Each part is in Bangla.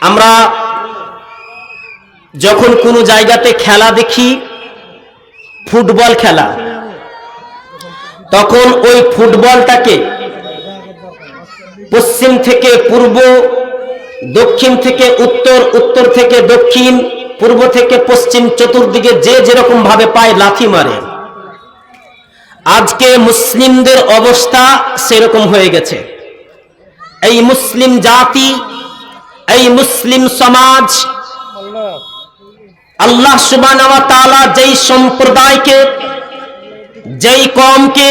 আমরা যখন কোনো জায়গাতে খেলা দেখি, ফুটবল খেলা, তখন ওই ফুটবলটাকে পশ্চিম থেকে পূর্ব, দক্ষিণ থেকে উত্তর উত্তর থেকে দক্ষিণ, পূর্ব থেকে পশ্চিম, চতুর্দিকে যে যেরকম ভাবে পায় লাথি মারে। আজকে মুসলিমদের অবস্থা সেরকম হয়ে গেছে। এই মুসলিম জাতি এই মুসলিম সমাজ, আল্লাহ সুবান যেই সম্প্রদায়কে, যেই কমকে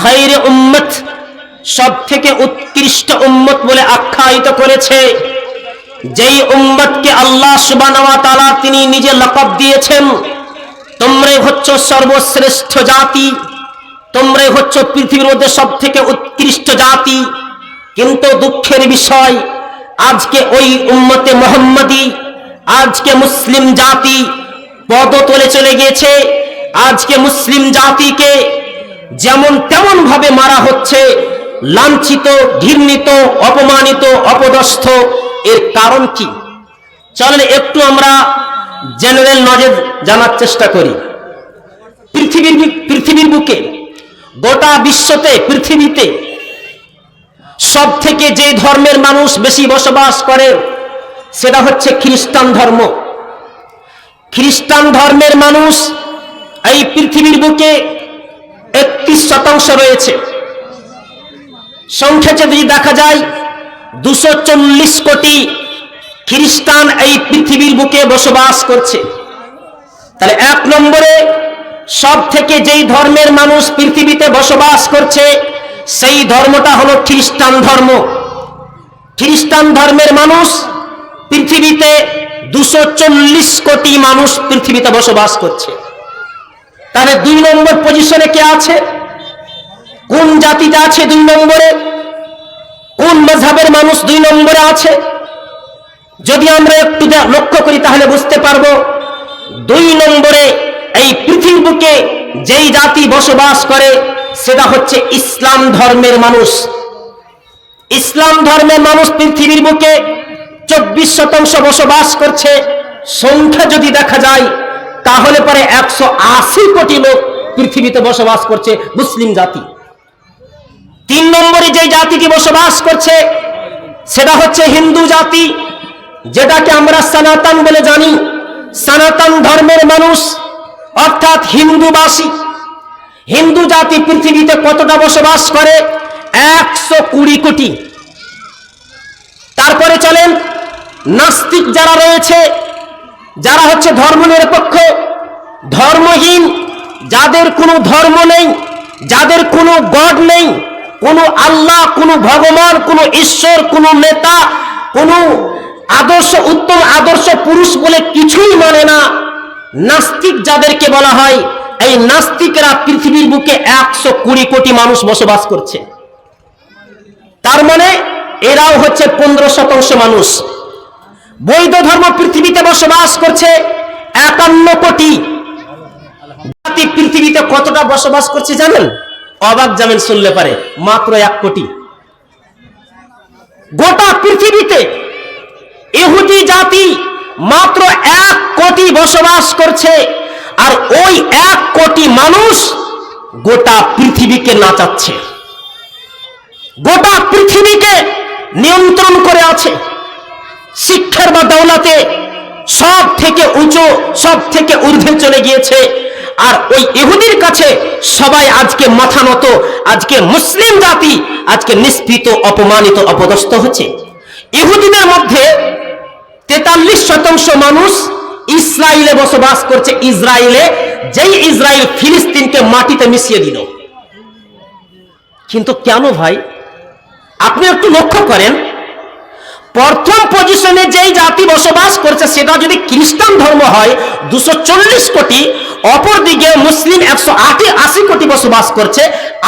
খৈর উম্মত সব থেকে উৎকৃষ্ট উম্মত বলে আখ্যায়িত করেছে, যেই উম্মতকে আল্লাহ সুবান তিনি নিজে লকব দিয়েছেন তোমরাই হচ্ছ সর্বশ্রেষ্ঠ জাতি তোমরাই হচ্ছ পৃথিবীর মধ্যে সব থেকে উৎকৃষ্ট জাতি, কিন্তু দুঃখের বিষয় আজকে ওই উম্মতে মোহাম্মদী, আজকে মুসলিম জাতি পদ পদতলে চলে গিয়েছে। আজকে মুসলিম জাতিকে যেমন তেমন ভাবে মারা হচ্ছে, লাঞ্ছিত, ঘৃণিত, অপমানিত, অপদস্থ। এর কারণ কি? চলেন একটু আমরা জেনারেল নলেজ জানার চেষ্টা করি। পৃথিবীর পৃথিবীর বুকে, গোটা বিশ্বতে, পৃথিবীতে সব থেকে যে ধর্মের মানুষ বেশি বসবাস করে, সেটা হচ্ছে খ্রিস্টান ধর্ম। খ্রিস্টান ধর্মের মানুষ এই পৃথিবীর বুকে একত্রিশ শতাংশ রয়েছে। সংখ্যা যদি দেখা যায়, দুশো চল্লিশ কোটি খ্রিস্টান এই পৃথিবীর বুকে বসবাস করছে। তাহলে এক নম্বরে সব থেকে যেই ধর্মের মানুষ পৃথিবীতে বসবাস করছে সেই ধর্মটা হলো খ্রিস্টান ধর্ম। খ্রিস্টান ধর্মের মানুষ পৃথিবীতে দুশো চল্লিশ কোটি মানুষ পৃথিবীতে বসবাস করছে। তাহলে দুই নম্বর পজিশনে কে আছে? কোন জাতিটা আছে দুই নম্বরে? কোন মেধাবের মানুষ দুই নম্বরে আছে? যদি আমরা একটু লক্ষ্য করি তাহলে বুঝতে পারব, দুই নম্বরে এই পৃথিবী বুকে যেই জাতি বসবাস করে সেটা হচ্ছে ইসলাম ধর্মের মানুষ। ইসলাম ধর্মের মানুষ পৃথিবীর বুকে চব্বিশ শতাংশ বসবাস করছে। সংখ্যা যদি দেখা যায়, তাহলে পরে একশো আশি কোটি লোক পৃথিবীতে বসবাস করছে মুসলিম জাতি। তিন নম্বরে যে জাতিটি বসবাস করছে, সেটা হচ্ছে হিন্দু জাতি, যেটাকে আমরা সনাতন বলে জানি। সনাতন ধর্মের মানুষ, অর্থাৎ হিন্দুবাসী। হিন্দু জাতি পৃথিবীতে কতটা বসবাস করে? একশো কুড়ি কোটি। তারপরে চলেন, নাস্তিক যারা রয়েছে, যারা হচ্ছে ধর্ম নিরপেক্ষ ধর্মহীন, যাদের কোনো ধর্ম নেই, যাদের কোনো গড নেই, কোনো আল্লাহ, কোনো ভগবান, কোনো ঈশ্বর, কোনো নেতা, কোনো আদর্শ, উত্তম আদর্শ পুরুষ বলে কিছুই মানে না। নাস্তিক যাদেরকে বলা হয় এই নাস্তিকরা পৃথিবীর বুকে একশো কুড়ি কোটি মানুষ বসবাস করছে। তার মানে এরাও হচ্ছে পনেরো শতাংশ মানুষ। বৈধ ধর্ম পৃথিবীতে বসবাস করছে একান্ন কোটি। জাতি পৃথিবীতে কতটা বসবাস করছে জানেন? অবাক জামেন শুনলে পারে, মাত্র এক কোটি। গোটা পৃথিবীতে ইহুদি জাতি মাত্র এক কোটি বসবাস করছে। আর ওই এক কোটি মানুষ গোটা পৃথিবীকে নাচাচ্ছে। গোটা পৃথিবীকে নিয়ন্ত্রণ করে আছে। শিক্ষার বা দৌলাতে সব থেকে উঁচু সব থেকে ঊর্ধ্বে চলে গিয়েছে। আর ওই ইহুদির কাছে সবাই আজকে মাথা নত, আজকে মুসলিম জাতি আজকে নিষ্পৃত অপমানিত, অপদস্থ হচ্ছে। ইহুদিদের মধ্যে তেতাল্লিশ শতাংশ মানুষ ইসরায়েলে বসবাস করছে ইসরায়েলে যেই ইসরায়েল ফিলিস্তিনকে মাটিতে মিশিয়ে দিল। কিন্তু কেন ভাই? আপনি একটু লক্ষ্য করেন, প্রথম পজিশনে যেই জাতি বসবাস করছে, সেটা যদি খ্রিস্টান ধর্ম হয়, দুশো চল্লিশ কোটি অপরদিকে মুসলিম একশো আশি আশি কোটি বসবাস করছে,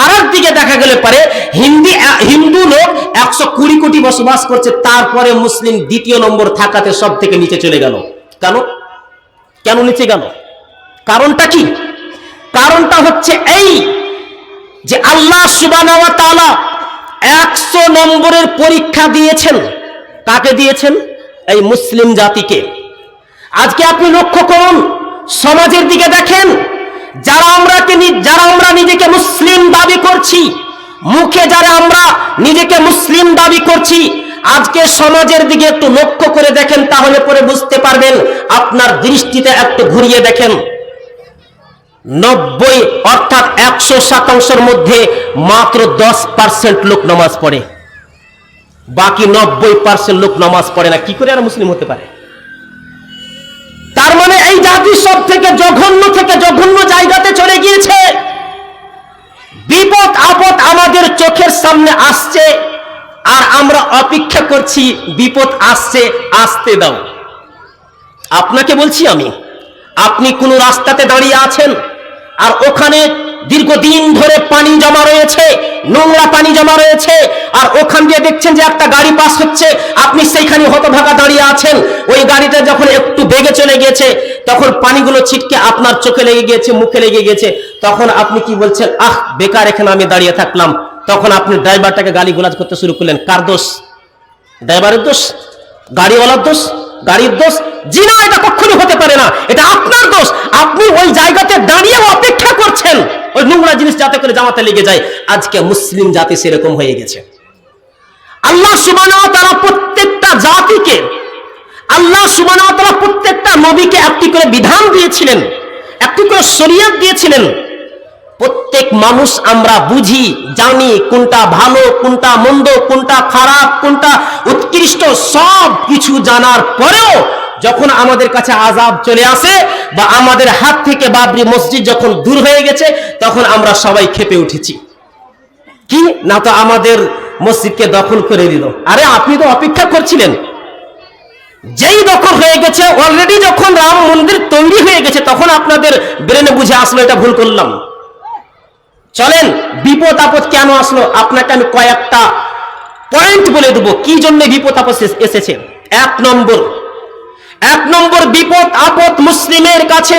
আর দিকে দেখা গেলে পারে হিন্দি হিন্দু লোক একশো কুড়ি কোটি বসবাস করছে, তারপরে মুসলিম দ্বিতীয় নম্বর থাকাতে সব থেকে নিচে চলে গেল। কেন? কেন নিচে গেল? কারণটা কি? কারণটা হচ্ছে এই যে আল্লাহ সুবান একশো নম্বরের পরীক্ষা দিয়েছেন। কাকে দিয়েছেন? এই মুসলিম জাতিকে। আজকে আপনি লক্ষ্য করুন, সমাজের দিকে দেখেন, যারা আমরা যারা আমরা নিজেকে মুসলিম দাবি করছি, মুখে যারা আমরা নিজেকে মুসলিম দাবি করছি আজকে সমাজের দিকে একটু লক্ষ্য করে দেখেন, তাহলে পরে বুঝতে পারবেন আপনার দৃষ্টিতে একটু ঘুরিয়ে দেখেন। নব্বই অর্থাৎ একশো শতাংশের মধ্যে মাত্র দশ পার্সেন্ট লোক নামাজ পড়ে। বাকি নব্বই পার্সেন্ট লোক নামাজ পড়ে না। কি করে আর মুসলিম হতে পারে? তার মানে এই জাতি সব থেকে জঘন্য থেকে জঘন্য জায়গাতে চলে গিয়েছে। বিপদ আপদ আমাদের চোখের সামনে আসছে। আর আমরা অপেক্ষা করছি, বিপদ আসছে, আসতে দাও। আপনাকে বলছি আমি, আপনি কোনো রাস্তাতে দাঁড়িয়ে আছেন? আর ওখানে দীর্ঘদিন ধরে পানি জমা রয়েছে, নোংরা পানি জমা রয়েছে, আর ওখান দিয়ে দেখছেন যে একটা গাড়ি পাস হচ্ছে, আপনি সেইখানে হতভাগা দাঁড়িয়ে আছেন। ওই গাড়িটা যখন একটু বেগে চলে গিয়েছে, তখন পানিগুলো ছিটকে আপনার চোখে লেগে গিয়েছে, মুখে লেগে গিয়েছে। তখন আপনি কি বলছেন, আহ, বেকার এখানে আমি দাঁড়িয়ে থাকলাম। তখন আপনি ড্রাইভারটাকে গালি গুলাজ করতে শুরু করলেন। কার দোষ? ড্রাইভারের দোষ? গাড়িওয়ালার দোষ? গাড়ির দোষ? জি না এটা কখনো হতে পারে না। এটা আপনার দোষ। আপনি ওই জায়গাতে দাঁড়িয়ে অপেক্ষা করছেন। ওই নোংরা জিনিস যাতে করে জামাতে লেগে যায়। আজকে মুসলিম জাতি সেরকম হয়ে গেছে। আল্লাহ ওয়া তাআলা প্রত্যেকটা জাতিকে, আল্লাহ ওয়া তাআলা প্রত্যেকটা নবীকে একটি করে বিধান দিয়েছিলেন। একটি করে শরীয়ত দিয়েছিলেন। প্রত্যেক মানুষ আমরা বুঝি, জানি কোনটা ভালো, কোনটা মন্দ, কোনটা খারাপ, কোনটা উৎকৃষ্ট, সব কিছু জানার পরেও যখন আমাদের কাছে আজাব চলে আসে বা আমাদের হাত থেকে বাবরি মসজিদ যখন দূর হয়ে গেছে, তখন আমরা সবাই খেপে উঠেছি। কি? না তো আমাদের মসজিদকে দখল করে দিল। আরে, আপনি তো অপেক্ষা করছিলেন। যেই দখল হয়ে গেছে অলরেডি যখন রাম মন্দির তৈরি হয়ে গেছে, তখন আপনাদের ব্রেনে বুঝে আসলো, এটা ভুল করলাম। চলেন, বিপদ আপদ কেন আসলো? আপনাকে আমি কয়েকটা পয়েন্ট বলে দেবো। কি জন্য বিপদ আপদ এসেছে? এক নম্বর। এক নম্বর, বিপদ আপদ মুসলিমের কাছে।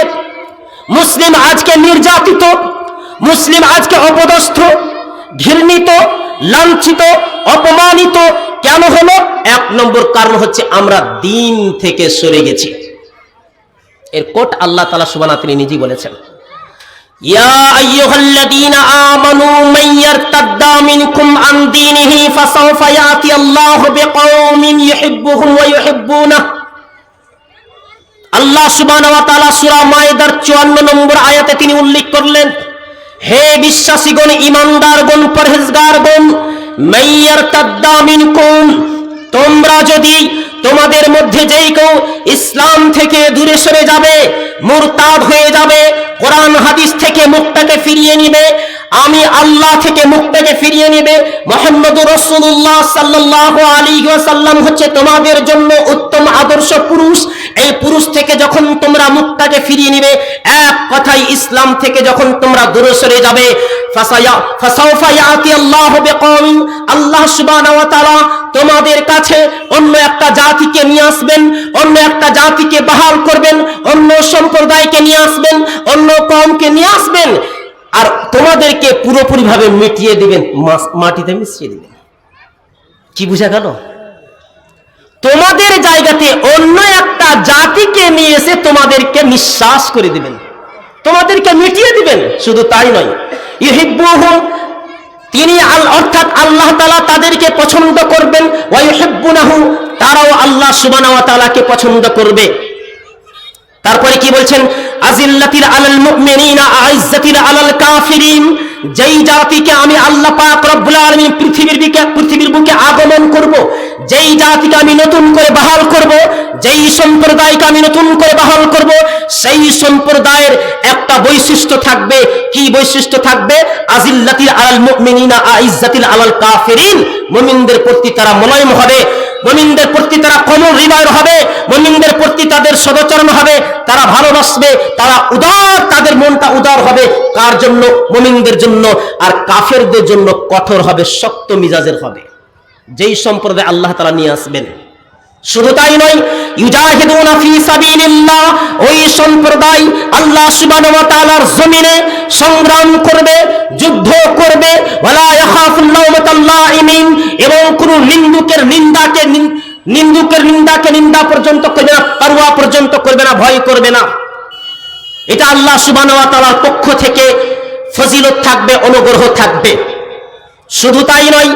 মুসলিম আজকে নির্যাতিত, মুসলিম আজকে অপদস্থ, ঘৃণিত, লাঞ্ছিত, অপমানিত কেন হলো? এক নম্বর কারণ হচ্ছে আমরা দিন থেকে সরে গেছি। এর কোট আল্লাহ তালা সুবানা তিনি নিজেই বলেছেন। يا أيها الذين آمنوا من يرتد منكم عن دينه فسوف يأتي الله بقوم يحبهم ويحبونه আল্লাহ সুবহানাহু ওয়া তাআলা সূরা মাইদার 54 নম্বর আয়াতে তিনি উল্লেখ করলেন হে বিশ্বাসীগণ ঈমানদারগণ পরহেজগারগণ মাইয়ার তাদ্দা মিনকুম তোমরা যদি তোমাদের মধ্যে যেই কেউ ইসলাম থেকে দূরে সরে যাবে মুরতাদ হয়ে যাবে কোরআন হাদিস থেকে মুখটাকে ফিরিয়ে নিবে। আমি আল্লাহ থেকে মুখটাকে ফিরিয়ে নেবে। মোহাম্মদ রসুল্লাহ সাল্লাহ আলী সাল্লাম হচ্ছে তোমাদের জন্য উত্তম আদর্শ পুরুষ। এই পুরুষ থেকে যখন তোমরা মুখটাকে ফিরিয়ে নিবে, এক কথাই ইসলাম থেকে যখন তোমরা দূরে সরে যাবে আল্লাহু তোমাদের কাছে অন্য একটা জাতিকে নিয়ে আসবেন, অন্য একটা জাতিকে বহাল করবেন, অন্য সম্প্রদায়কে নিয়ে আসবেন, অন্য কমকে নিয়ে আসবেন। আর তোমাদেরকে পুরোপুরি ভাবে মিটিয়ে দিবেন মাটিতে মিশিয়ে দিবেন। কি বুঝা গেল? তোমাদের জায়গাতে অন্য একটা জাতিকে নিয়ে এসে তোমাদেরকে নিঃশ্বাস করে দিবেন। তোমাদেরকে মিটিয়ে দিবেন, শুধু তাই নয়। ইহিব্বুহুম তিনি আল- অর্থাৎ আল্লাহ তাআলা তাদেরকে পছন্দ করবেন, ওয়া ইউহিব্বুনাহু, তারাও আল্লাহ সুবহানাহু ওয়া তাআলাকে পছন্দ করবে। তারপরে কি বলছেন? আজিল্লাতিল আলাল মুমিনিনা, আইজ্জাতিল আলাল কাফিরিন। যেই জাতিকে আমি আল্লাহ পাক রব্বুল আলামিন পৃথিবীর বুকে পৃথিবীর বুকে আগমন করব, যেই জাতিকে আমি নতুন করে বহাল করব, যেই সম্প্রদায়কে আমি নতুন করে বহাল করব, সেই সম্প্রদায়ের একটা বৈশিষ্ট্য থাকবে। কি বৈশিষ্ট্য থাকবে? আজিল্লাতিল আলাল মুমিনিনা, আইজ্জাতিল আলাল কাফিরিন। মুমিনদের প্রতি তারা মোলায়েম হবে। মুমিনদের প্রতি তারা কোমল হৃদয়ের হবে, মুমিনদের প্রতি তাদের সদচরণ হবে, তারা ভালোবাসবে, তারা উদার, তাদের মনটা উদার হবে। কার জন্য? মুমিনদের জন্য। আর কাফেরদের জন্য কঠোর হবে, শক্ত মিজাজের হবে। যেই সম্প্রদায় আল্লাহ তারা নিয়ে আসবেন শুধু তাই নয়, ইউজাহিদুনা ফি সাবিলিল্লাহ, ওই সম্প্রদায় আল্লাহ সুবহানাহু ওয়া তাআলার জমিনে সংগ্রাম করবে, যুদ্ধ করবে, ওয়ালা ইয়াখাফুল লাওমাতাল লাইমিন এবং কোন নিন্দুকের নিন্দাকে নিন্দুকের নিন্দাকে নিন্দা পর্যন্ত করবে না পারুয়া পর্যন্ত করবে না, ভয় করবে না। এটা আল্লাহ সুবহানাহু ওয়া তাআলার পক্ষ থেকে ফজিলত থাকবে, অনুগ্রহ থাকবে। শুধু তাই নয়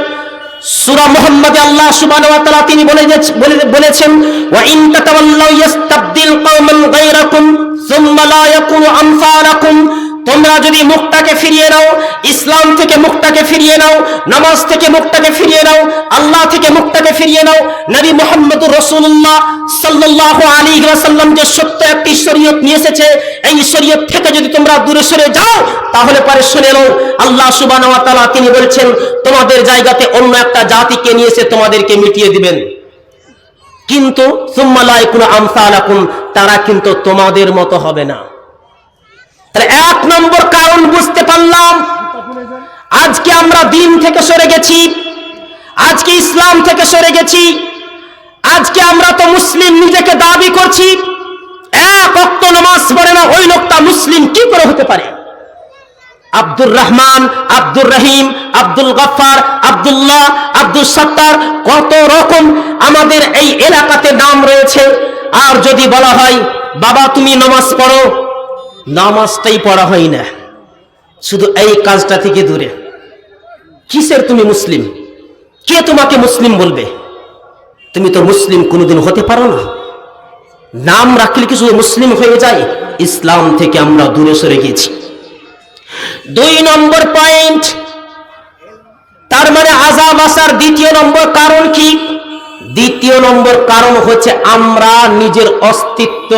সূরা মুহাম্মদে আল্লাহ সুবহান ওয়া তাআলা তিনি বলে বলে- বলেছেন, ওয়া ইন তাতাওয়াল্লাউ ইস্তাবদিল কওমান গায়রাকুম, সুম্মা লা ইয়াকুনু আমসালাকুম। তোমরা যদি মুখটাকে ফিরিয়ে নাও, ইসলাম থেকে মুখটাকে ফিরিয়ে নাও, নামাজ থেকে মুখটাকে ফিরিয়ে নাও, আল্লাহ থেকে মুখটাকে ফিরিয়ে নাও, নবী মুহাম্মদুর রসুল্লাহ সাল্লাল্লাহু আলী ওয়াসাল্লাম যে সত্য একটি শরীয়ত নিয়ে এসেছে। এই শরীয়ত থেকে যদি তোমরা দূরে সরে যাও, তাহলে পরে শুনে নাও, আল্লাহ ওয়া তিনি বলছেন, তোমাদের জায়গাতে অন্য একটা জাতিকে নিয়ে এসে তোমাদেরকে মিটিয়ে দিবেন। কিন্তু, সুম্মা লা ইয়াকুনু আমসালাকুম, তারা কিন্তু তোমাদের মতো হবে না। তাহলে এক নম্বর কারণ বুঝতে পারলাম। আজকে আমরা দিন থেকে সরে গেছি। আজকে ইসলাম থেকে সরে গেছি। আজকে আমরা তো মুসলিম নিজেকে দাবি করছি। এক অক্ত নামাজ পড়ে না, ওই লোকটা মুসলিম কি করে হতে পারে? আব্দুর রহমান, আব্দুর রহিম, আব্দুল গফফার আব্দুল্লাহ, আব্দুল সত্তার, কত রকম আমাদের এই এলাকাতে নাম রয়েছে। আর যদি বলা হয়, বাবা তুমি নামাজ পড়ো নামাজটাই পড়া হয় না। শুধু এই কাজটা থেকে দূরে। কিসের তুমি মুসলিম? কে তোমাকে মুসলিম বলবে? তুমি তো মুসলিম কোনোদিন হতে পারো না। নাম রাখলে কি শুধু মুসলিম হয়ে যায়? ইসলাম থেকে আমরা দূরে সরে গেছি। দুই নম্বর পয়েন্ট তার মানে আজাব আসার দ্বিতীয় নম্বর কারণ কি? দ্বিতীয় নম্বর কারণ হচ্ছে আমরা নিজের অস্তিত্ব,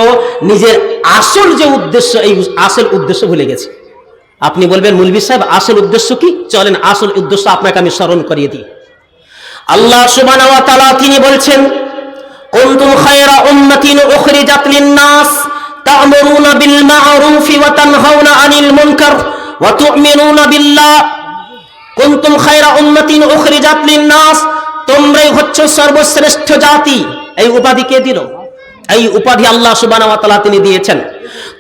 নিজের আসল যে উদ্দেশ্য, এই আসল উদ্দেশ্য ভুলে গেছি। আপনি বলবেন, মুলবি সাহেব, আসল উদ্দেশ্য কি? চলেন, আসল উদ্দেশ্য আপনাকে আমি স্মরণ করিয়ে দিই। আল্লাহ ওয়া তিনি বলছেন, কুনতুম খায়রা উম্মাতিন উখরিজাত লিন-নাস, তা'মুরুনা বিল মা'রুফি ওয়া তানহাউনা আনিল মুনকার ওয়া তু'মিনুনা বিল্লাহ। কুনতুম খায়রা উম্মাতিন উখরিজাত লিন-নাস তোমরাই হচ্ছ সর্বশ্রেষ্ঠ জাতি। এই উপাধি কে দিল? এই উপাধি আল্লাহ ওয়া তিনি দিয়েছেন।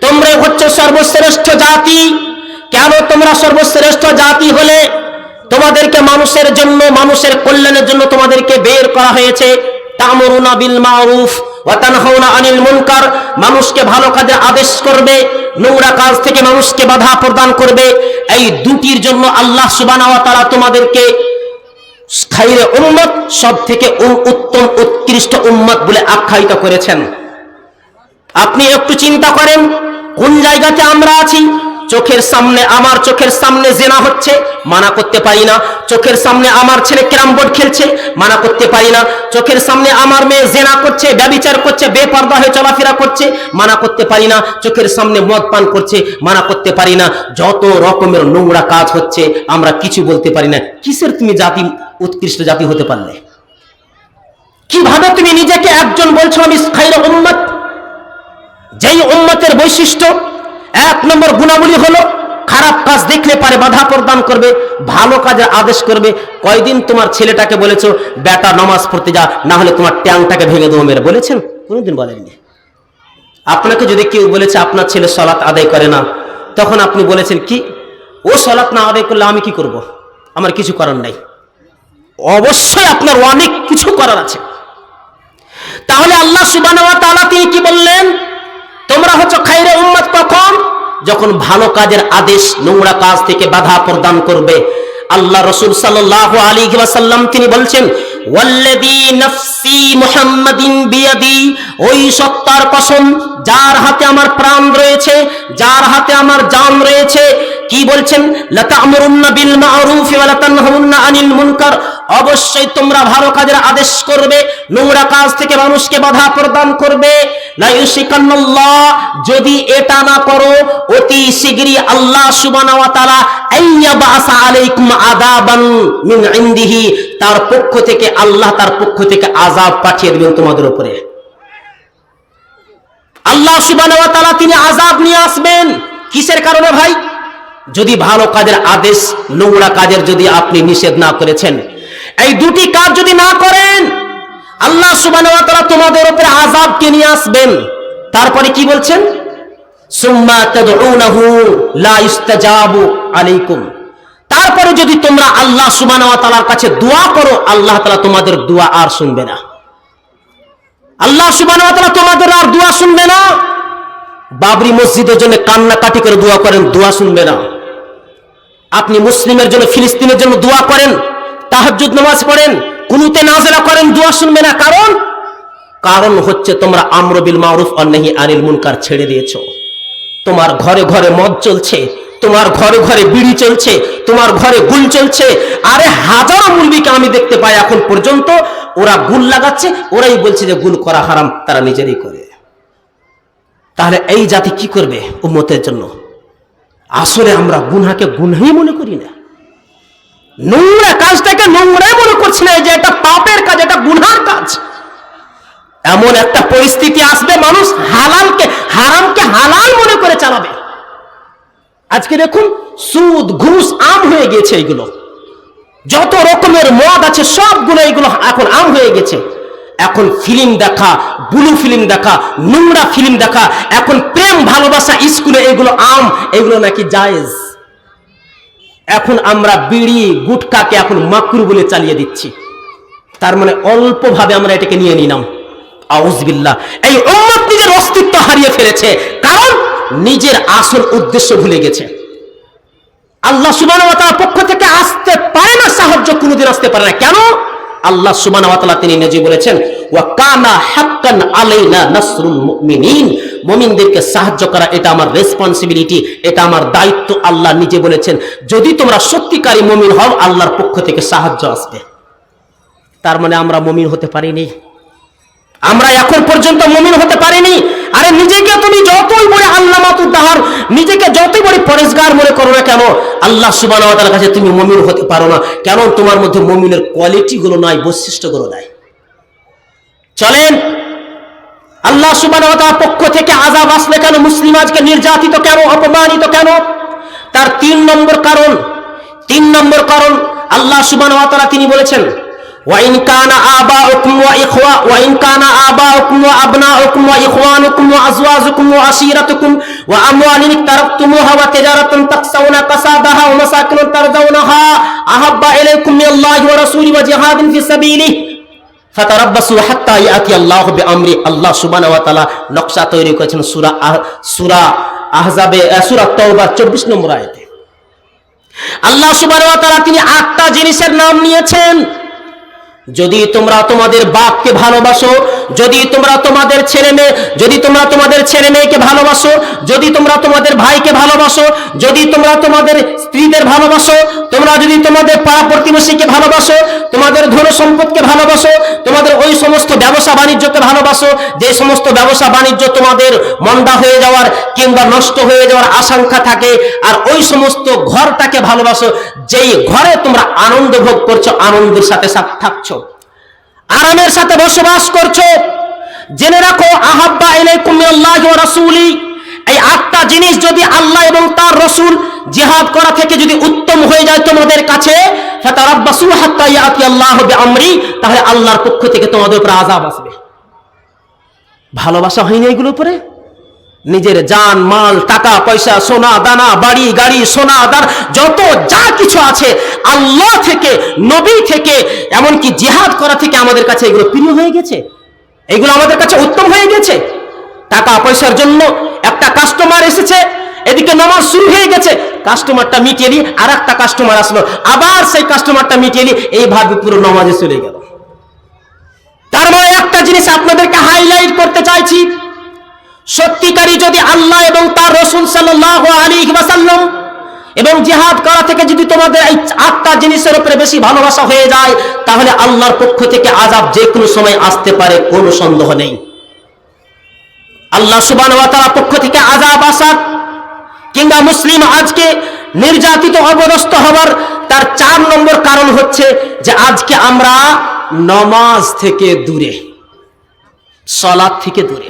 তোমরাই হচ্ছ সর্বশ্রেষ্ঠ জাতি। কেন তোমরা সর্বশ্রেষ্ঠ জাতি হলে? তোমাদেরকে মানুষের জন্য, মানুষের কল্যাণের জন্য তোমাদেরকে বের করা হয়েছে। তামরুনা বিল মারুফ আনিল মুনকার। মানুষকে ভালো কাজের আদেশ করবে, নোংরা কাজ থেকে মানুষকে বাধা প্রদান করবে। এই দুটির জন্য আল্লাহ ওয়া তাআলা তোমাদেরকে খাইরে উম্মত সব থেকে উত্তম, উৎকৃষ্ট উম্মত বলে আখ্যায়িত করেছেন। আপনি একটু চিন্তা করেন, কোন জায়গাতে আমরা আছি? চোখের সামনে আমার চোখের সামনে জেনা হচ্ছে, মানা করতে পারি না। চোখের সামনে আমার ছেলে ক্যারাম বোর্ড খেলছে, মানা করতে পারি না। চোখের সামনে আমার মেয়ে জেনা করছে, ব্যবিচার করছে, বেপর্দা হয়ে চলাফেরা করছে, মানা করতে পারি না। চোখের সামনে মদ পান করছে, মানা করতে পারি না। যত রকমের নোংরা কাজ হচ্ছে, আমরা কিছু বলতে পারি না। কিসের তুমি জাতি, উৎকৃষ্ট জাতি হতে পারলে? কীভাবে তুমি নিজেকে একজন বলছো, আমি খাইরা উম্মত? যেই উম্মতের বৈশিষ্ট্য এক নম্বর গুণাবলী হলো খারাপ কাজ দেখলে পারে বাধা প্রদান করবে, ভালো কাজের আদেশ করবে। কয়দিন তোমার ছেলেটাকে বলেছ, বেটা, নামাজ পড়তে যা না হলে তোমার ট্যাংটাকে ভেঙে দেবো মেরে। বলেছেন? কোনোদিন বলেননি। আপনাকে যদি কেউ বলেছে, আপনার ছেলে সলাৎ আদায় করে না, তখন আপনি বলেছেন, কি? ও সলাৎ না আদায় করলে আমি কি করব? আমার কিছু করার নাই। অবশ্যই আপনার অনেক কিছু করার আছে। তাহলে আল্লাহ তাআলা তিনি কি বললেন? তোমরা হচ্ছে খাইরে উম্মত কখন যখন ভালো কাজের আদেশ, নোংরা কাজ থেকে বাধা প্রদান করবে। আল্লাহ রসুল সাল্লাল্লাহু আলী সাল্লাম তিনি বলছেন যার হাতে আমার প্রাণ রয়েছে, যার হাতে আমার জান রয়েছে কি বলছেন? বিল মা'রুফ ওয়া আনিল মুনকার। অবশ্যই তোমরা ভালো কাজের আদেশ করবে, নোংরা কাজ থেকে মানুষকে বাধা প্রদান করবে। যদি এটা না করো, অতি শীঘ্রই আল্লাহ সুবহানাহু ওয়া তাআলা আলাইকুম আযাবান মিন ইনদিহি, তার পক্ষ থেকে, আল্লাহ তার পক্ষ থেকে আযাব পাঠিয়ে দিবেন তোমাদের উপরে। আল্লাহ সুবহানাহু ওয়া তাআলা তিনি আযাব নিয়ে আসবেন। কিসের কারণে ভাই? যদি ভালো কাজের আদেশ, নোংরা কাজের যদি আপনি নিষেধ না করেছেন, এই দুটি কাজ যদি না করেন, আল্লাহ তাআলা তোমাদের উপরে আযাবকে নিয়ে আসবেন। তারপরে কি বলছেন? তারপরে যদি তোমরা আল্লাহ তাআলার কাছে দোয়া করো, আল্লাহ তাআলা তোমাদের দোয়া আর শুনবে না। আল্লাহ তাআলা তোমাদের আর দোয়া শুনবে না। বাবরি মসজিদের জন্য কান্নাকাটি করে দোয়া করেন, দোয়া শুনবে না। আপনি মুসলিমের জন্য, ফিলিস্তিনের জন্য দোয়া করেন, তাহাজ্জুদ নামাজ পড়েন, কুনুতে নাজরা করেন, দোয়া শুনবে না। কারণ? কারণ হচ্ছে তোমরা আমর বিল মারুফ অন্যাহি আনিল মুনকার ছেড়ে দিয়েছ। তোমার ঘরে ঘরে মদ চলছে, তোমার ঘরে ঘরে বিড়ি চলছে, তোমার ঘরে গুল চলছে। আরে হাজারো মুলবিকে আমি দেখতে পাই এখন পর্যন্ত, ওরা গুল লাগাচ্ছে, ওরাই বলছে যে গুল করা হারাম, তারা নিজেরই করে। তাহলে এই জাতি কি করবে উম্মতের জন্য? আসলে আমরা গুনহাকে গুনহাই মনে করি না। নোংরা কাজটাকে নোংরাই মনে করছি না যে এটা পাপের কাজ, এটা গুনহার কাজ। এমন একটা পরিস্থিতি আসবে, মানুষ হালালকে, হারামকে হালাল মনে করে চালাবে। আজকে দেখুন, সুদ, ঘুষ, আম হয়ে গেছে এইগুলো যত রকমের মদ আছে, সবগুলো এইগুলো এখন আম হয়ে গেছে। এখন ফিল্ম দেখা, বুলু ফিল্ম দেখা, নোংরা ফিল্ম দেখা, এখন প্রেম, ভালোবাসা, স্কুলে এগুলো আম, এগুলো নাকি জায়েজ। এখন আমরা বিড়ি, গুটকাকে এখন মাকরু বলে চালিয়ে দিচ্ছি। তার মানে অল্পভাবে আমরা এটাকে নিয়ে নিলাম। আউজবিল্লাহ এই উম্মত নিজের অস্তিত্ব হারিয়ে ফেলেছে, কারণ নিজের আসল উদ্দেশ্য ভুলে গেছে। আল্লাহ সুবান পক্ষ থেকে আসতে পারে না সাহায্য, কোনোদিন আসতে পারে না। কেন? আল্লাহ সুবহানাহু ওয়া তিনি নিজে বলেছেন, ওয়া কানা হাক্কান আলাইনা নাসরুল মুমিনিন। মুমিনদেরকে সাহায্য করা, এটা আমার রেসপন্সিবিলিটি এটা আমার দায়িত্ব, আল্লাহ নিজে বলেছেন। যদি তোমরা সত্যিকারী মুমিন হও, আল্লাহর পক্ষ থেকে সাহায্য আসবে। তার মানে আমরা মুমিন হতে পারিনি। আমরা এখন পর্যন্ত মুমিন হতে পারিনি। আরে নিজেকে তুমি যতই বড় আল্লামাতুর দাহার, নিজেকে যতই বড় পরেশগার মনে করো না কেন, আল্লাহ সুবহানাহু ওয়া তাআলার কাছে তুমি মুমিন হতে পারো না। কেন তোমার মধ্যে মুমিনের কোয়ালিটি গুলো নাই বৈশিষ্ট্যগুলো নাই। চলেন। আল্লাহ সুবহানাহু ওয়া তাআলার পক্ষ থেকে আযাব আসলে কেন, মুসলিম আজকে নির্যাতিত কেন, অপমানিত কেন? তার তিন নম্বর কারণ, তিন নম্বর কারণ, আল্লাহ সুবহানাহু ওয়া তাআলা তিনি বলেছেন وإن كان آباؤكم وإخوة وإن كان آباؤكم وأبناؤكم وإخوانكم وأزواجكم وعشيرتكم وأموال اقترفتموها وتجارة تخشون كسادها ومساكن ترضونها أحب إليكم من الله ورسوله وجهاد في سبيله ফাতারাব্বাসু হাত্তা ইয়াতি আল্লাহু বিআমরি আল্লাহ সুবহানাহু ওয়া তাআলা নকশা তৈরি করেছেন সূরা আহ- সূরা আহজাবে আহ, সূরা তাওবা 24 নম্বর আয়াতে আল্লাহ সুবহানাহু ওয়া তাআলা তিনি আটটা জিনিসের নাম নিয়েছেন যদি তোমরা তোমাদের বাপকে ভালোবাসো, যদি তোমরা তোমাদের ছেলে মেয়ে, যদি তোমরা তোমাদের ছেলে মেয়েকে ভালোবাসো, যদি তোমরা তোমাদের ভাইকে ভালোবাসো, যদি তোমরা তোমাদের স্ত্রীদের ভালোবাসো, তোমরা যদি তোমাদের পাড়া প্রতিবেশীকে ভালোবাসো, তোমাদের ধন সম্পদকে ভালোবাসো, তোমাদের ওই সমস্ত ব্যবসা বাণিজ্যকে ভালোবাসো, যে সমস্ত ব্যবসা বাণিজ্য তোমাদের মন্দা হয়ে যাওয়ার কিংবা নষ্ট হয়ে যাওয়ার আশঙ্কা থাকে, আর ওই সমস্ত ঘরটাকে ভালোবাসো, যেই ঘরে তোমরা আনন্দ ভোগ করছ, আনন্দের সাথে থাকছো। আরামের সাথে বসবাস করছ। জেনে রাখো, আহাব্বা ইলাইকুম মিনাল্লাহি ওয়া রাসূলি। এই আটটা জিনিস যদি আল্লাহ এবং তার রসুল জিহাদ করা থেকে যদি উত্তম হয়ে যায় তোমাদের কাছে, ফাতারাব্বাসু হাত্তা ইয়াতি আল্লাহু বিআমরি, তাহলে আল্লাহর পক্ষ থেকে তোমাদের উপর আযাব আসবে। ভালোবাসা হয়নি এগুলোর উপরে? নিজের জান, মাল, টাকা, পয়সা, সোনা, দানা, বাড়ি, গাড়ি, সোনা, দান, যত যা কিছু আছে আল্লাহ থেকে, নবী থেকে, এমনকি জিহাদ করা থেকে আমাদের কাছে এগুলো প্রিয় হয়ে গেছে। এগুলো আমাদের কাছে উত্তম হয়ে গেছে। টাকা, পয়সার জন্য একটা কাস্টমার এসেছে, এদিকে নামাজ শুরু হয়ে গেছে কাস্টমারটা মিটিয়ে দিই আর একটা কাস্টমার আসলো, আবার সেই কাস্টমারটা মিটিয়ে দিই এইভাবে পুরো নামাজে চলে গেল। তার মানে একটা জিনিস আপনাদেরকে হাইলাইট করতে চাইছি সত্যিকারী যদি আল্লাহ এবং তার রসুল সাল্লাহ আলী এবং জিহাদ করা থেকে যদি তোমাদের এই আটটা জিনিসের উপরে বেশি ভালোবাসা হয়ে যায়, তাহলে আল্লাহর পক্ষ থেকে আজাব যে কোনো সময় আসতে পারে, কোনো সন্দেহ নেই। আল্লাহ সুবান পক্ষ থেকে আজাব আসার কিংবা মুসলিম আজকে নির্যাতিত অবদস্ত হবার তার চার নম্বর কারণ হচ্ছে যে আজকে আমরা নমাজ থেকে দূরে সলাদ থেকে দূরে।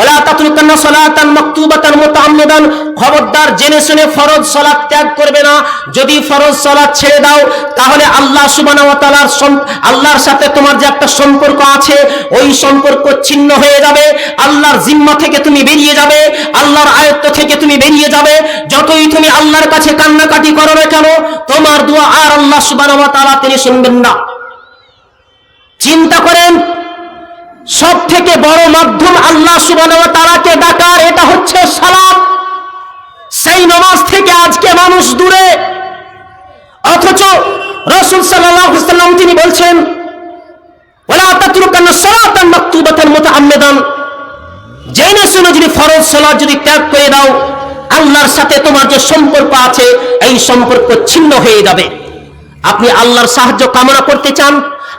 ওলা তাতরুকান্না সালাতান মাকতুবাতান মুতাআম্মিদান। খবরদার, জেনে শুনে ফরজ সালাত ত্যাগ করবে না। যদি ফরজ সালাত ছেড়ে দাও, তাহলে আল্লাহ সুবহানাহু ওয়া আল্লাহর সাথে তোমার যে একটা সম্পর্ক আছে, ওই সম্পর্ক ছিন্ন হয়ে যাবে। আল্লাহর জিম্মা থেকে তুমি বেরিয়ে যাবে। আল্লাহর আয়ত্ত থেকে তুমি বেরিয়ে যাবে। যতই তুমি আল্লাহর কাছে কান্নাকাটি করো না কেন, তোমার দোয়া আর আল্লাহ সুবহানাহু ওয়া তিনি শুনবেন না। চিন্তা করেন সব থেকে বড় মাধ্যম আল্লাহ তাআলাকে ডাকার এটা হচ্ছে সালাত। সেই নামাজ থেকে আজকে মানুষ দূরে। অথচ রাসূল সাল্লাম তিনি বলছেন জেনে শুনে যদি যদি ত্যাগ করে দাও, আল্লাহর সাথে তোমার যে সম্পর্ক আছে, এই সম্পর্ক ছিন্ন হয়ে যাবে। আপনি আল্লাহর সাহায্য কামনা করতে চান,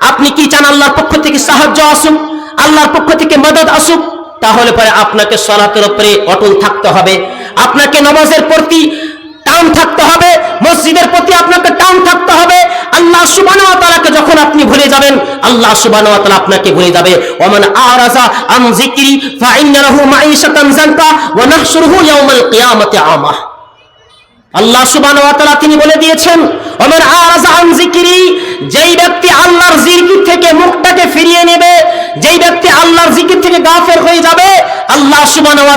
আপনি কি চান আল্লাহর পক্ষ থেকে সাহায্য আসুক? আল্লাহর পক্ষ থেকে মদত আসুক, তাহলে পরে আপনাকে সলাতের উপরে অটল থাকতে হবে। আপনাকে নামাজের প্রতি টান থাকতে হবে, মসজিদের প্রতি আপনাকে টান থাকতে হবে। আল্লাহ ওয়া যখন আপনি ভুলে যাবেন, আল্লাহ ওয়া আপনাকে ভুলে যাবে। কিয়ামাতি আমা। আল্লাহ সুবহানাহু ওয়া তিনি বলে দিয়েছেন, ওমান আরাজা যেই ব্যক্তি আল্লাহর জিকির থেকে মুখটাকে ফিরিয়ে নেবে, যেই ব্যক্তি আল্লাহর জিকির থেকে গাফের হয়ে যাবে, আল্লাহ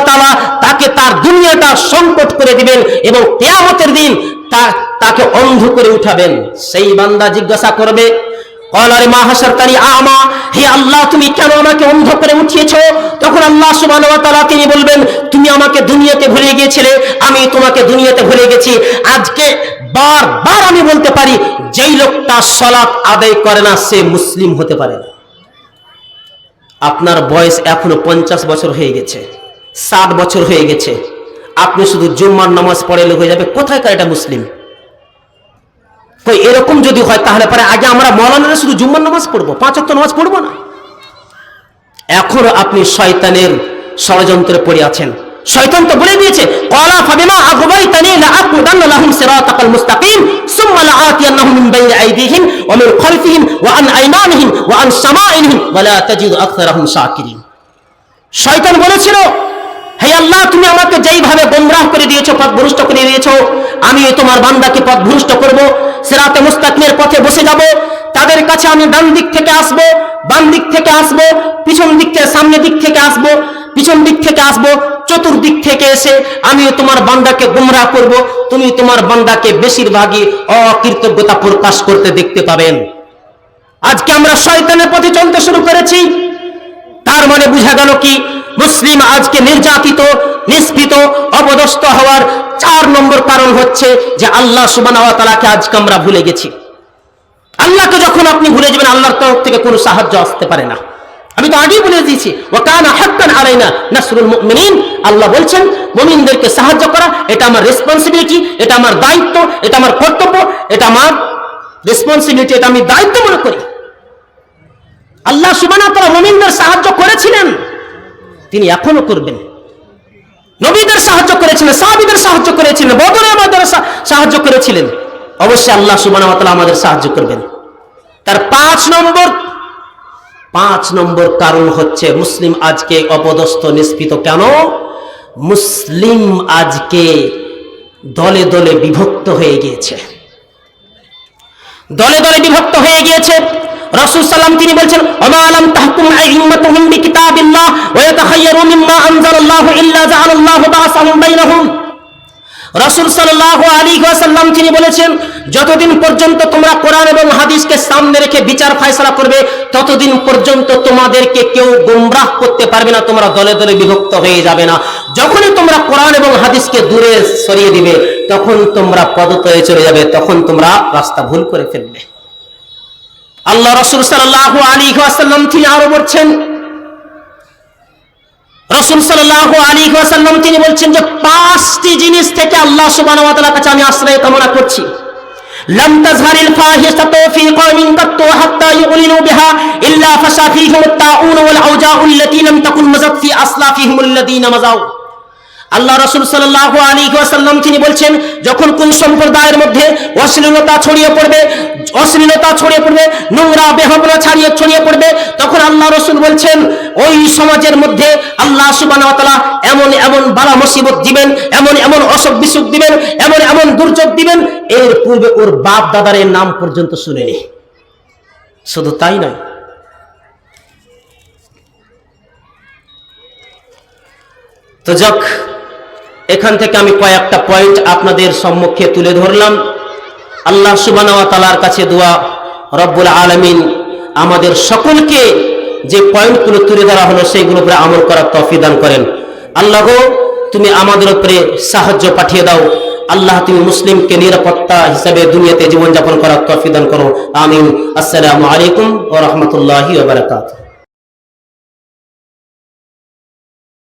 তাআলা তাকে তার দুনিয়াটা সংকট করে দিবেন এবং কিয়ামতের দিন তা- তাকে অন্ধ করে উঠাবেন। সেই বান্দা জিজ্ঞাসা করবে কলারে মা হাসারতানি আমা, হে আল্লাহ তুমি কেন আমাকে অন্ধ করে উঠিয়েছো? তখন আল্লাহ সুবহানাহু ওয়া তিনি বলবেন আমাকে দুনিয়াতে ভুলে গিয়েছিলে, আমি তোমাকে দুনিয়াতে ভুলে গেছি। আজকে বারবার আমি বলতে পারি, যেই লোকটা সালাত আদায় করে না, সে মুসলিম হতে পারে না। আপনার বয়স এখনও পঞ্চাশ বছর হয়ে গেছে, ষাট বছর হয়ে গেছে। আপনি শুধু জুম্মার নামাজ পড়েলে হয়ে যাবে কোথায়কার এটা মুসলিম? তো এরকম যদি হয়, তাহলে পরে আগে আমরা মৌলানারা শুধু জুম্মার নামাজ পড়ব, পাঁচ অক্ট নামাজ পড়ব না। এখনও আপনি শয়তানের ষড়যন্ত্রে পড়ে আছেন। শয়তান তো বলে দিয়েছে কলা ফাবিমা আগবাইতানি লাআকুদান্না লাহুম সিরাতাকাল মুস্তাকিম, সুম্মা লাআতিয়ান্নাহুম মিন বাইনি আইদিহিম ওয়া মিন খালফিহিম ওয়া আন আইমানিহিম ওয়া আন শামাইলিহিম ওয়া লা তাজিদু আকসারাহুম শাকিরিন। শয়তান বলেছিল, হে আল্লাহ, তুমি আমাকে যেইভাবে গোমরাহ করে দিয়েছ পথ ভ্রষ্ট করে দিয়েছ, আমি তোমার বান্দাকে পথ ভ্রষ্ট করব, সিরাতে মুস্তাকিমের পথে বসে যাব, তাদের কাছে আমি ডান দিক থেকে আসব, বাম দিক থেকে আসব, পিছন দিক থেকে সামনে দিক থেকে আসব, পিছন দিক থেকে আসব চতুর্দিক থেকে এসে আমি তোমার বান্দাকে গুমরাহ করব। তুমি তোমার বান্দাকে বেশিরভাগই অকৃতজ্ঞতা প্রকাশ করতে দেখতে পাবেন। আজকে আমরা শয়তানের পথে চলতে শুরু করেছি। তার মানে বোঝা গেল কি? মুসলিম আজকে নির্যাতিত, নিষ্কৃত, অপদস্থ হওয়ার চার নম্বর কারণ হচ্ছে যে আল্লাহ তাআলাকে আজকে আমরা ভুলে গেছি। আল্লাহকে যখন আপনি ভুলে যাবেন, আল্লাহর তরফ থেকে কোনো সাহায্য আসতে পারে না। আমি তো আগেই বলে দিয়েছি। ওয়া কানা হাক্কান আলাইনা নাসরুল মুমিনিন। আল্লাহ বলছেন, মুমিনদেরকে সাহায্য করা, এটা আমার রেসপন্সিবিলিটি এটা আমার দায়িত্ব, এটা আমার কর্তব্য, এটা আমার রেসপন্সিবিলিটি এটা আমি দায়িত্ব মনে করি। আল্লাহ সুবানা তারা মুমিনদের সাহায্য করেছিলেন, তিনি এখনও করবেন। নবীদের সাহায্য করেছিলেন, সাহাবিদের সাহায্য করেছিলেন, বদরে আমাদের সাহায্য করেছিলেন। অবশ্যই আল্লাহ সুবানা তাআলা আমাদের সাহায্য করবেন। তার পাঁচ নম্বর পাঁচ নম্বর কারণ হচ্ছে মুসলিম আজকে অপদস্থ নিষ্পিত কেন? মুসলিম আজকে দলে দলে বিভক্ত হয়ে গিয়েছে। দলে দলে বিভক্ত হয়ে গিয়েছে। রাসূল সাল্লাম তিনি বলছেন, ওমা আলাম তাহকুম আইম্মাতুহুম বিকিতাবিল্লাহ ওয়া ইয়াতাখায়্যারু মিম্মা আনজালাল্লাহু ইল্লা জাআলাল্লাহু বাসাহুম বাইনাহুম। রাসূল সাল্লাল্লাহু আলী ওয়াসাল্লাম তিনি বলেছেন, যতদিন পর্যন্ত তোমরা কোরআন এবং হাদিসকে সামনে রেখে বিচার ফয়সালা করবে, ততদিন পর্যন্ত তোমাদেরকে কেউ গুমরাহ করতে পারবে না, তোমরা দলে দলে বিভক্ত হয়ে যাবে না। যখনই তোমরা কোরআন এবং হাদিসকে দূরে সরিয়ে দিবে, তখন তোমরা পদতয়ে চলে যাবে, তখন তোমরা রাস্তা ভুল করে ফেলবে। আল্লাহ রসুল সাল্লাহ আলী ওয়াসাল্লাম তিনি আরও বলছেন রসুল সাল্লাহ আলী ওয়াসাল্লাম তিনি বলছেন যে পাঁচটি জিনিস থেকে আল্লাহ সুবহানাহু ওয়া তাআলার কাছে আমি আশ্রয় কামনা করছি لم تظهر الفاحشة في قوم قط حتى يعلنوا بها إلا فشى فيهم الطاعون والأوجاع التي لم تكن مزت في أسلافهم الذين مزوا আল্লাহ রসুল সাল্লাহ আলী ওয়াসাল্লাম তিনি বলছেন, যখন কোন সম্প্রদায়ের মধ্যে অশ্লীলতা ছড়িয়ে পড়বে, অশ্লীলতা ছড়িয়ে পড়বে, নোংরা বেহবনা ছাড়িয়ে ছড়িয়ে পড়বে, তখন আল্লাহ রসুল বলছেন, ওই সমাজের মধ্যে আল্লাহ সুবান এমন এমন বালা মুসিবত দিবেন, এমন এমন অসুখ বিসুখ দিবেন, এমন এমন দুর্যোগ দিবেন, এর পূর্বে ওর বাপ দাদারের নাম পর্যন্ত শুনেনি। শুধু তাই নয়, তো যাক এখান থেকে আমি কয়েকটা পয়েন্ট আপনাদের সম্মুখে তুলে ধরলাম। আল্লাহ সুবানাওয়া তালার কাছে দোয়া, রব্বুল আলমিন আমাদের সকলকে যে পয়েন্টগুলো তুলে ধরা হলো, সেইগুলো উপরে আমল করার তফিদান করেন। আল্লাহ তুমি আমাদের উপরে সাহায্য পাঠিয়ে দাও। আল্লাহ, তুমি মুসলিমকে নিরাপত্তা হিসাবে দুনিয়াতে জীবনযাপন করার তফিদান করো। আমিন। আসসালামু আলাইকুম ও রহমতুল্লাহি